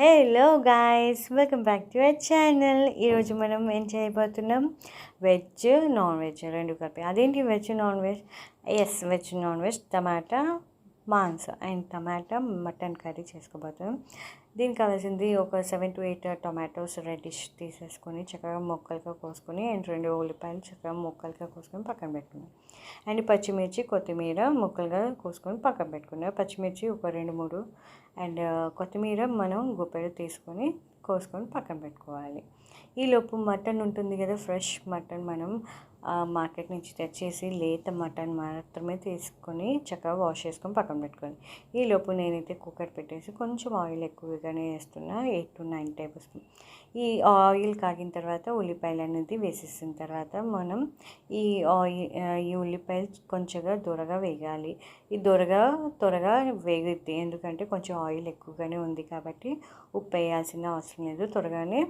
Hello guys welcome back to our channel ఈరోజు మనం ఏం చేయబోతున్నాం? వెజ్ నాన్ వెజ్ రెండు కలిపి. అదేంటి veg non veg yes veg non veg టమాటా మాంస అండ్ టమాటా మటన్ కర్రీ చేసుకోబోతున్నాం. దీనికి కావాల్సింది ఒక seven to eight tomatoes reddish తీసేసుకొని చక్కగా ముక్కలుగా కోసుకొని అండ్ రెండు ఉల్లిపాయలు చక్కగా ముక్కలుగా కోసుకొని పక్కన పెట్టుకున్నాం అండ్ పచ్చిమిర్చి కొత్తిమీర ముక్కలుగా కోసుకొని పక్కన పెట్టుకున్నాం పచ్చిమిర్చి ఒక రెండు మూడు అండ్ కొత్తిమీర మనం గుప్పెడు తీసుకొని కోసుకొని పక్కన పెట్టుకోవాలి. ఈలోపు మటన్ ఉంటుంది కదా ఫ్రెష్ మటన్ మనం మార్కెట్ నుంచి తెచ్చేసి లేత మటన్ మాత్రమే తీసుకొని చక్కగా వాష్ చేసుకొని పక్కన పెట్టుకోండి ఈలోపు నేనైతే కుక్కర్ పెట్టేసి కొంచెం ఆయిల్ ఎక్కువగానే వేస్తున్నా eight to nine tablespoon. ఈ ఆయిల్ కాగిన తర్వాత ఉల్లిపాయలు అనేది వేసేసిన తర్వాత మనం ఈ ఆయిల్ ఈ ఉల్లిపాయలు కొంచెంగా దూరగా వేగాలి. ఈ దూరగా త్వరగా వేగుద్ది. ఎందుకంటే కొంచెం ఆయిల్ ఎక్కువగానే ఉంది కాబట్టి ఉప్పు వేయాల్సిన అవసరం లేదు. త్వరగానే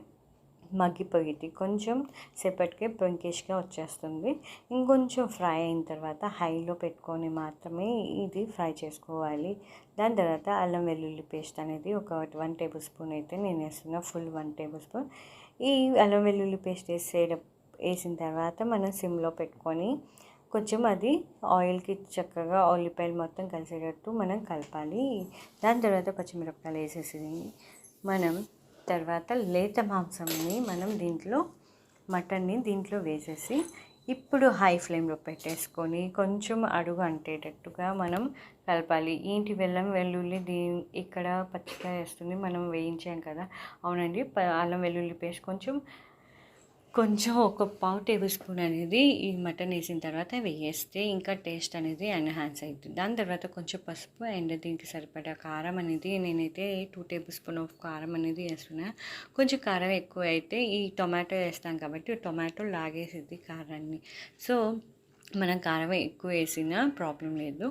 మగ్గిపోయింది. కొంచెం సేపటికే పింకిష్గా వచ్చేస్తుంది. ఇంకొంచెం ఫ్రై అయిన తర్వాత హైలో పెట్టుకొని మాత్రమే ఇది ఫ్రై చేసుకోవాలి. దాని తర్వాత అల్లం వెల్లుల్లి పేస్ట్ అనేది ఒక వన్ టేబుల్ స్పూన్ అయితే నేను వేస్తున్నా ఫుల్ వన్ టేబుల్ స్పూన్. ఈ అల్లం వెల్లుల్లి పేస్ట్ వేసే వేసిన తర్వాత మనం సిమ్లో పెట్టుకొని కొంచెం అది ఆయిల్కి చక్కగా ఉల్లిపాయలు మొత్తం కలిసేటట్టు మనం కలపాలి. దాని తర్వాత పచ్చిమిరపకాయలు వేసేసి మనం తర్వాత లేత మాంసంని మనం దీంట్లో మటన్ని దీంట్లో వేసేసి ఇప్పుడు హై ఫ్లేమ్లో పెట్టేసుకొని కొంచెం అడుగు అంటేటట్టుగా మనం కలపాలి. ఏంటి బెల్లం వెల్లుల్లి దీ ఇక్కడ పచ్చికాయ వేస్తుంది మనం వేయించాం కదా. అవునండి అల్లం వెల్లుల్లి పేస్ట్ కొంచెం కొంచెం ఒక పావు టేబుల్ స్పూన్ అనేది ఈ మటన్ వేసిన తర్వాత వేస్తే ఇంకా టేస్ట్ అనేది ఎన్హాన్స్ అవుతుంది. దాని తర్వాత కొంచెం పసుపు అండ్ దీనికి సరిపడా కారం అనేది నేనైతే టూ టేబుల్ స్పూన్ ఆఫ్ కారం అనేది వేస్తున్నా. కొంచెం కారం ఎక్కువ అయితే ఈ టొమాటో వేస్తాం కాబట్టి టొమాటో లాగేసింది కారాన్ని. సో మనం కారం ఎక్కువ వేసినా ప్రాబ్లం లేదు.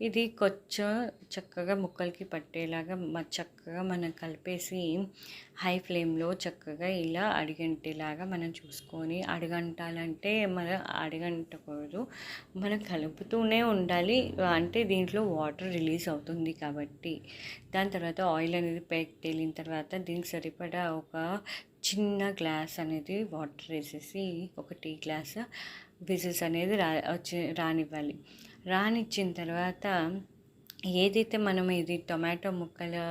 ఇది కొంచెం చక్కగా ముక్కలకి పట్టేలాగా చక్కగా మనం కలిపేసి హై ఫ్లేమ్లో చక్కగా ఇలా అడిగంటేలాగా మనం చూసుకొని అడగంటాలంటే మనం అడగంటకూడదు. మనం కలుపుతూనే ఉండాలి. అంటే దీంట్లో వాటర్ రిలీజ్ అవుతుంది కాబట్టి. దాని తర్వాత ఆయిల్ అనేది పైకి తేలిన తర్వాత దీనికి సరిపడా ఒక చిన్న గ్లాస్ అనేది వాటర్ వేసేసి ఒక టీ గ్లాస్ విజిల్స్ అనేది రా వచ్చి రానివ్వాలి. రానిచ్చిన తర్వాత ఏదైతే మనం ఇది టొమాటో ముక్కలు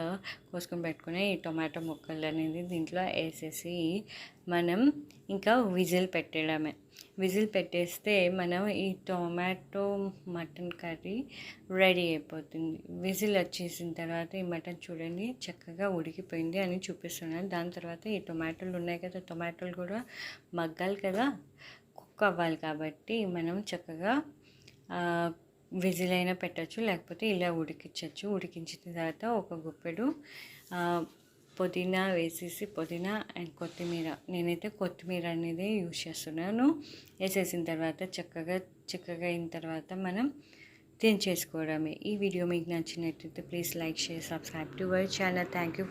కోసుకొని పెట్టుకునే ఈ టొమాటో ముక్కలు అనేది దీంట్లో వేసేసి మనం ఇంకా విజిల్ పెట్టడమే. విజిల్ పెట్టేస్తే మనం ఈ టొమాటో మటన్ కర్రీ రెడీ అయిపోతుంది. విజిల్ వచ్చేసిన తర్వాత ఈ మటన్ చూడండి చక్కగా ఉడికిపోయింది అని చూపిస్తున్నాను. దాని తర్వాత ఈ టొమాటోలు ఉన్నాయి కదా టొమాటోలు కూడా మగ్గాలి కదా. కుక్ అవ్వాలి కాబట్టి మనం చక్కగా విజిల్ అయినా పెట్టచ్చు లేకపోతే ఇలా ఉడికించవచ్చు ఉడికించిన తర్వాత ఒక గుప్పెడు పుదీనా వేసేసి పుదీనా అండ్ కొత్తిమీర. నేనైతే కొత్తిమీర అనేది యూజ్ చేస్తున్నాను. వేసేసిన తర్వాత చక్కగా చక్కగా అయిన తర్వాత మనం తినేసుకోవడమే ఈ వీడియో మీకు నచ్చినట్లయితే please like share subscribe to our channel. Thank you